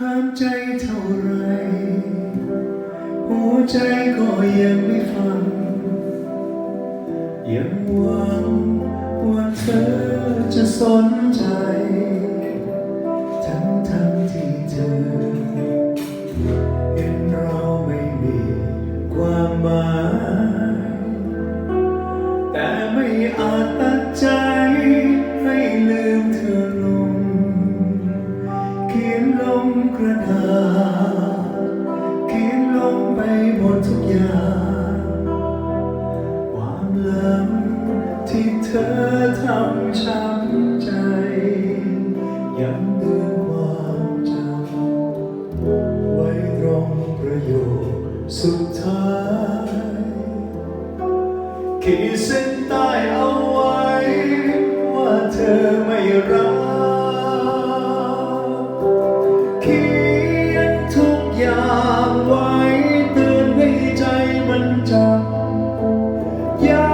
ห้ามใจเท่าไร หัวใจก็ยังไม่ฟัง ยังหวังว่าเธอจะสนใจ ทั้งทั้งที่เธอเห็นเราไม่มีความหมาย แต่ไม่อาจ ดท้ายขีดเส้นใต้เอาไว้ ว่าเธอไม่รักขียนทุกอย่างไว้เตือนให้ใจมันจำย้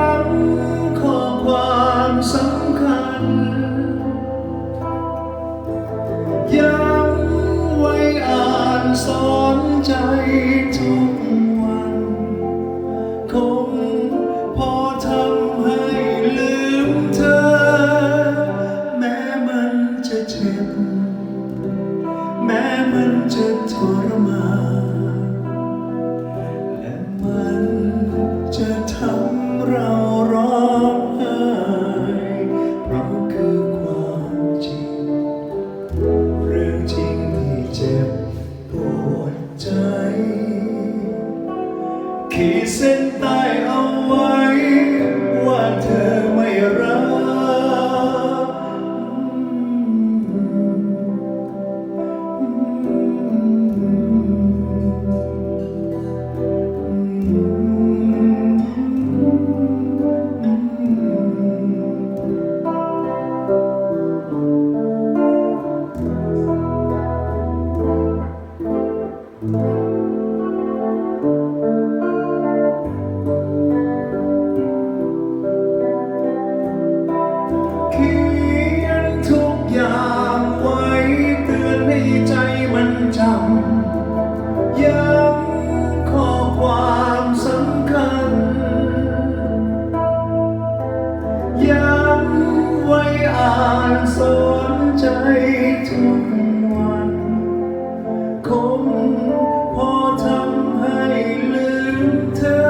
ำข้อความสำคัญย้ำไว้อ่านสอนใจทุก ขีดานสอนใจทุกวันคงพอทำให้ลืมเธอ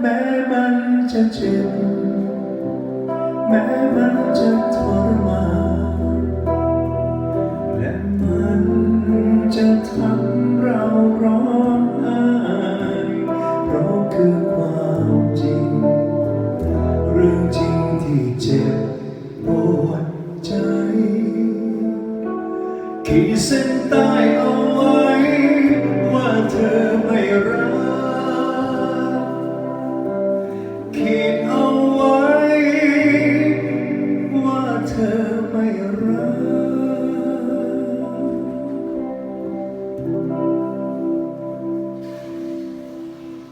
แม้มันจะเจ็บ แม้มันจะทรมานและมันจะทำ ขีดเส้